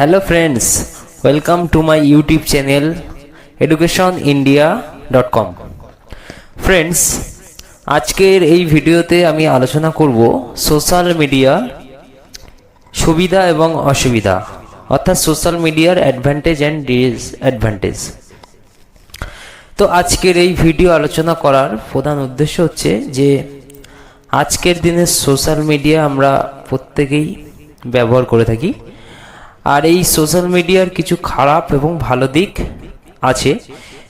Hello friends welcome to my YouTube channel education India dot com friends আজকের এই ভিডিওতে আমি আলোচনা করব সোশ্যাল মিডিয়া সুবিধা এবং অসুবিধা, অর্থাৎ সোশ্যাল মিডিয়ার অ্যাডভান্টেজ অ্যান্ড ডিসঅ্যাডভান্টেজ তো আজকের এই ভিডিও আলোচনা করার প্রধান উদ্দেশ্য হচ্ছে যে, আজকের দিনে সোশ্যাল মিডিয়া আমরা প্রত্যেকেই ব্যবহার করে থাকি। আর এই সোশ্যাল মিডিয়ার কিছু খারাপ এবং ভালো দিক আছে।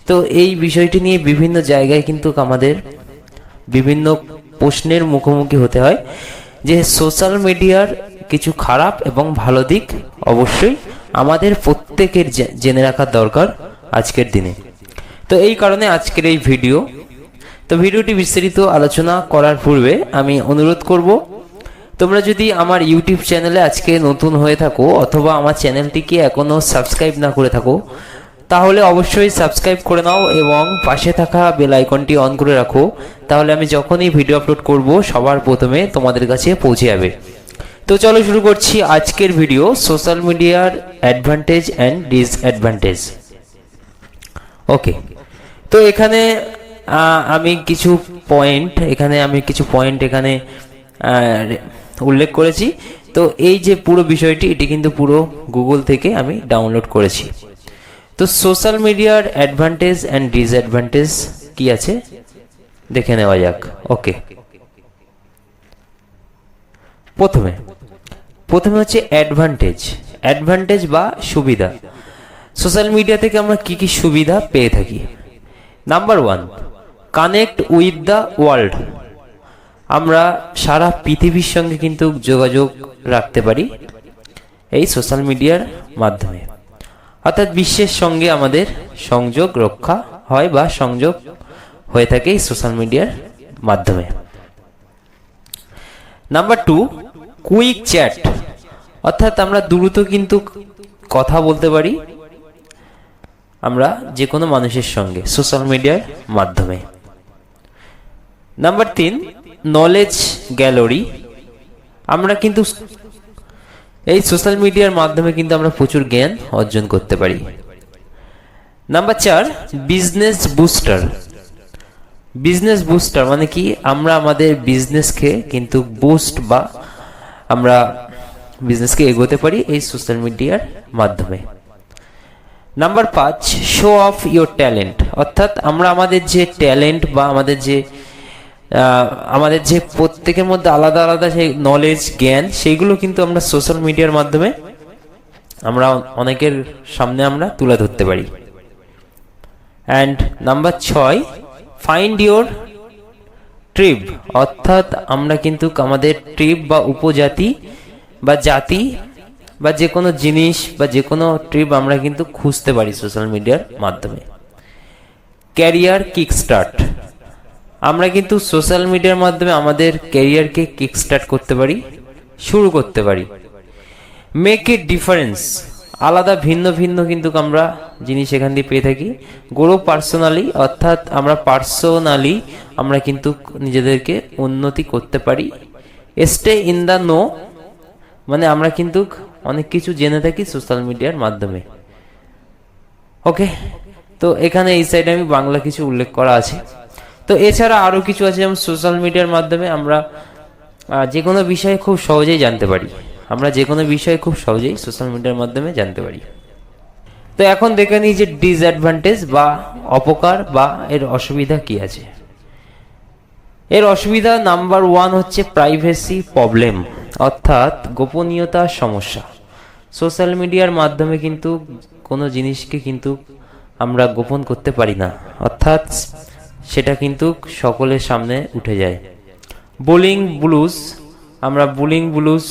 তো এই বিষয়টি নিয়ে বিভিন্ন জায়গায় কিন্তু আমাদের বিভিন্ন প্রশ্নের মুখোমুখি হতে হয় যে সোশ্যাল মিডিয়ার কিছু খারাপ এবং ভালো দিক অবশ্যই আমাদের প্রত্যেকের জেনে রাখা দরকার আজকের দিনে। তো এই কারণে আজকের এই ভিডিও তো ভিডিওটি বিস্তারিত আলোচনা করার পূর্বে আমি অনুরোধ করব তোমরা যদি আমার ইউটিউব চ্যানেলে আজকে নতুন হয়ে থাকো অথবা আমার চ্যানেলটিকে এখনও সাবস্ক্রাইব না করে থাকো, তাহলে অবশ্যই সাবস্ক্রাইব করে নাও এবং পাশে থাকা বেল আইকনটি অন করে রাখো। তাহলে আমি যখনই ভিডিও আপলোড করব, সবার প্রথমে তোমাদের কাছে পৌঁছে যাবে। তো চলো শুরু করছি আজকের ভিডিও সোশ্যাল মিডিয়ার অ্যাডভান্টেজ অ্যান্ড ডিসঅ্যাডভান্টেজ ওকে তো এখানে আমি কিছু পয়েন্ট এখানে আমি কিছু পয়েন্ট এখানে উল্লেখ করেছি। তো এই যে পুরো বিষয়টি, এটি কিন্তু পুরো গুগল থেকে আমি ডাউনলোড করেছি। তো সোশ্যাল মিডিয়ার অ্যাডভান্টেজ অ্যান্ড ডিসঅ্যাডভান্টেজ কি আছে? দেখে নেওয়া যাক। ওকে প্রথমে প্রথমে হচ্ছে অ্যাডভান্টেজ অ্যাডভান্টেজ বা সুবিধা। সোশ্যাল মিডিয়া থেকে আমরা কি কি সুবিধা পেয়ে থাকি? Number one connect with the world আমরা সারা পৃথিবীর সঙ্গে কিন্তু যোগাযোগ রাখতে পারি এই সোশ্যাল মিডিয়ার মাধ্যমে। অর্থাৎ বিশ্বের সঙ্গে আমাদের সংযোগ রক্ষা হয় বা সংযোগ হয়ে থাকে এই সোশ্যাল মিডিয়ার মাধ্যমে। Number two, quick chat. অর্থাৎ আমরা দ্রুত কিন্তু কথা বলতে পারি আমরা যে কোনো মানুষের সঙ্গে সোশ্যাল মিডিয়ার মাধ্যমে। নাম্বার তিন নলেজ গ্যালারি আমরা কিন্তু এই সোশ্যাল মিডিয়ার মাধ্যমে কিন্তু আমরা প্রচুর জ্ঞান অর্জন করতে পারি। নাম্বার চার বিজনেস বুস্টার বিজনেস বুস্টার মানে কি? আমরা আমাদের বিজনেসকে কিন্তু বুস্ট বা আমরা বিজনেসকে এগোতে পারি এই সোশ্যাল মিডিয়ার মাধ্যমে। নাম্বার পাঁচ শো অফ ইয়োর ট্যালেন্ট অর্থাৎ আমরা আমাদের যে ট্যালেন্ট বা আমাদের যে আমাদের যে প্রত্যেকের মধ্যে আলাদা আলাদা সেই নলেজ জ্ঞান, সেইগুলো কিন্তু আমরা সোশ্যাল মিডিয়ার মাধ্যমে আমরা অনেকের সামনে আমরা তুলে ধরতে পারি। অ্যান্ড নাম্বার ছয় ফাইন্ড ইয়োর ট্রিপ অর্থাৎ আমরা কিন্তু আমাদের ট্রিপ বা উপজাতি বা জাতি বা যে কোনো জিনিস বা যে কোনো ট্রিপ আমরা কিন্তু খুঁজতে পারি সোশ্যাল মিডিয়ার মাধ্যমে। ক্যারিয়ার কিক স্টার্ট আমরা কিন্তু সোশ্যাল মিডিয়ার মাধ্যমে আমাদের ক্যারিয়ারকে কিক স্টার্ট করতে পারি, শুরু করতে পারি। মেক ইট ডিফারেন্স আলাদা, ভিন্ন ভিন্ন কিন্তু আমরা জিনিস এখান দিয়ে পেয়ে থাকি। গ্রো পার্সোনালি অর্থাৎ আমরা পার্সোনালি আমরা কিন্তু নিজেদেরকে উন্নতি করতে পারি। স্টে ইন দ্য নো মানে আমরা কিন্তু অনেক কিছু জেনে থাকি সোশ্যাল মিডিয়ার মাধ্যমে। ওকে তো এখানে এই সাইডে আমি বাংলা কিছু উল্লেখ করা আছে। তো এছাড়া আরও কিছু আছে যেমন সোশ্যাল মিডিয়ার মাধ্যমে আমরা যে কোনো বিষয়ে খুব সহজেই জানতে পারি। আমরা যে কোনো বিষয়ে খুব সহজেই সোশ্যাল মিডিয়ার মাধ্যমে জানতে পারি। তো এখন দেখে নিই যে ডিসঅ্যাডভান্টেজ বা অপকার বা এর অসুবিধা কি আছে। এর অসুবিধা নাম্বার ওয়ান হচ্ছে প্রাইভেসি প্রবলেম অর্থাৎ গোপনীয়তার সমস্যা। সোশ্যাল মিডিয়ার মাধ্যমে কিন্তু কোনো জিনিসকে কিন্তু আমরা গোপন করতে পারি না। অর্থাৎ সেটা কিন্তু সকলের সামনে উঠে যায়। বুলিং ব্লুজ, আমরা bullying blues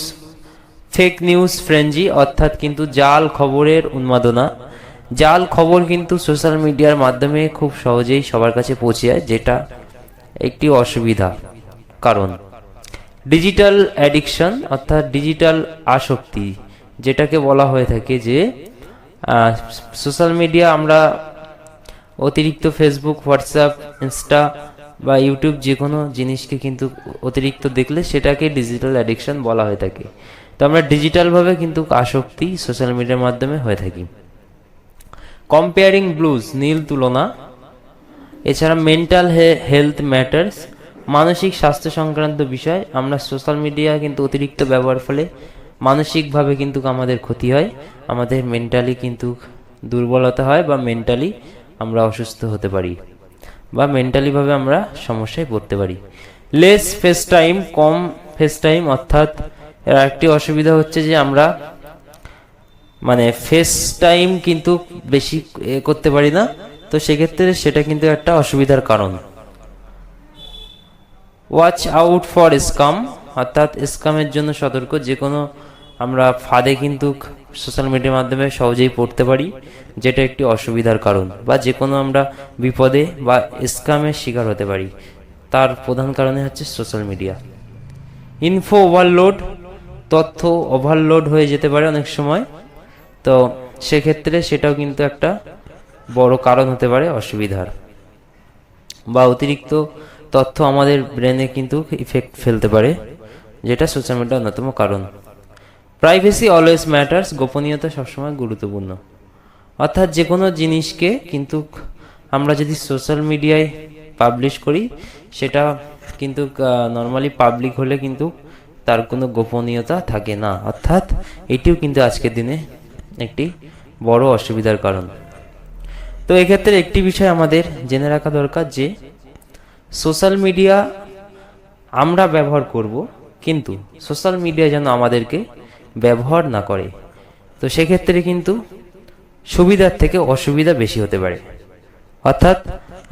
fake news frenzy অর্থাৎ কিন্তু জাল খবরের উন্মাদনা। জাল খবর কিন্তু সোশ্যাল মিডিয়ার মাধ্যমে খুব সহজেই সবার কাছে পৌঁছে যায়, যেটা একটি অসুবিধা কারণ। ডিজিটাল অ্যাডিকশন অর্থাৎ ডিজিটাল আসক্তি, যেটাকে বলা হয়ে থাকে যে সোশ্যাল মিডিয়া আমরা অতিরিক্ত ফেসবুক হোয়াটসঅ্যাপ ইনস্টা বা ইউটিউব যে কোনো জিনিসকে কিন্তু অতিরিক্ত দেখলে সেটাকে ডিজিটাল অ্যাডিকশন বলা হয়ে থাকে। তো আমরা ডিজিটালভাবে কিন্তু আসক্তি সোশ্যাল মিডিয়ার মাধ্যমে হয়ে থাকি। কম্পেয়ারিং ব্লুজ নীল তুলনা। এছাড়া মেন্টাল হেলথ ম্যাটার্স মানসিক স্বাস্থ্য সংক্রান্ত বিষয়, আমরা সোশ্যাল মিডিয়া কিন্তু অতিরিক্ত ব্যবহার ফলে মানসিকভাবে কিন্তু আমাদের ক্ষতি হয়, আমাদের মেন্টালি কিন্তু দুর্বলতা হয় বা মেন্টালি আমরা অসুস্থ হতে পারি বা মেন্টালিভাবে আমরা সমস্যায় পড়তে পারি। লেস ফেস টাইম কম ফেস টাইম অর্থাৎ এর একটি অসুবিধা হচ্ছে যে আমরা মানে ফেস টাইম কিন্তু বেশি করতে পারি না, তো সেক্ষেত্রে সেটা কিন্তু একটা অসুবিধার কারণ। ওয়াচ আউট ফর স্কাম অর্থাৎ স্কামের জন্য সতর্ক যে কোনো আমরা ফাঁদে কিন্তু সোশ্যাল মিডিয়ার মাধ্যমে সহজেই পড়তে পারি, যেটা একটি অসুবিধার কারণ বা যে কোনো আমরা বিপদে বা স্কামের শিকার হতে পারি। তার প্রধান কারণে হচ্ছে সোশ্যাল মিডিয়া ইনফো ওভারলোড তথ্য ওভারলোড হয়ে যেতে পারে অনেক সময়। তো সেক্ষেত্রে সেটাও কিন্তু একটা বড় কারণ হতে পারে অসুবিধার। বা অতিরিক্ত তথ্য আমাদের ব্রেনে কিন্তু ইফেক্ট ফেলতে পারে, যেটা সোশ্যাল মিডিয়ার অন্যতম কারণ। প্রাইভেসি অলওয়েজ ম্যাটার্স গোপনীয়তা সবসময় গুরুত্বপূর্ণ। অর্থাৎ যে কোনো জিনিসকে কিন্তু আমরা যদি সোশ্যাল মিডিয়ায় পাবলিশ করি, সেটা কিন্তু নর্মালি পাবলিক হলে কিন্তু তার কোনো গোপনীয়তা থাকে না। অর্থাৎ এটিও কিন্তু আজকের দিনে একটি বড় অসুবিধার কারণ। তো এক্ষেত্রে একটি বিষয় আমাদের জেনে রাখা দরকার যে সোশ্যাল মিডিয়া আমরা ব্যবহার করব, কিন্তু সোশ্যাল মিডিয়া যেন আমাদেরকে ব্যবহার না করে। তো সেক্ষেত্রে কিন্তু সুবিধার থেকে অসুবিধা বেশি হতে পারে। অর্থাৎ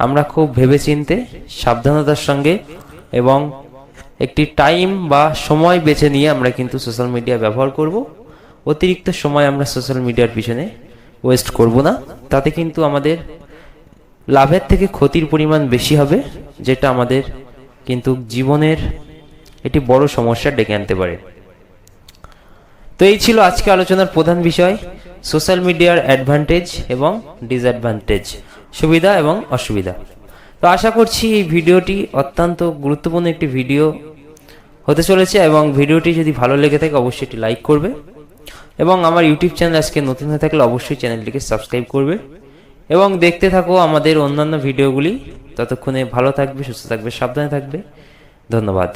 আমরা খুব ভেবেচিন্তে সাবধানতার সঙ্গে এবং একটি টাইম বা সময় বেছে নিয়ে আমরা কিন্তু সোশ্যাল মিডিয়া ব্যবহার করব। অতিরিক্ত সময় আমরা সোশ্যাল মিডিয়ার পিছনে ওয়েস্ট করব না। তাতে কিন্তু আমাদের লাভের থেকে ক্ষতির পরিমাণ বেশি হবে, যেটা আমাদের কিন্তু জীবনের একটি বড় সমস্যা ডেকে আনতে পারে। তো এই ছিল আজকে আলোচনার প্রধান বিষয় সোশ্যাল মিডিয়ার অ্যাডভান্টেজ এবং ডিসঅ্যাডভান্টেজ সুবিধা এবং অসুবিধা। তো আশা করছি এই ভিডিওটি অত্যন্ত গুরুত্বপূর্ণ একটি ভিডিও হতে চলেছে এবং ভিডিওটি যদি ভালো লেগে থাকে অবশ্যই এটি লাইক করবে এবং আমার ইউটিউব চ্যানেল আজকে নতুন হয়ে থাকলে অবশ্যই চ্যানেলটিকে সাবস্ক্রাইব করবে এবং দেখতে থাকো আমাদের অন্যান্য ভিডিওগুলি ততক্ষণে ভালো থাকবে, সুস্থ থাকবে, সাবধানে থাকবে। ধন্যবাদ।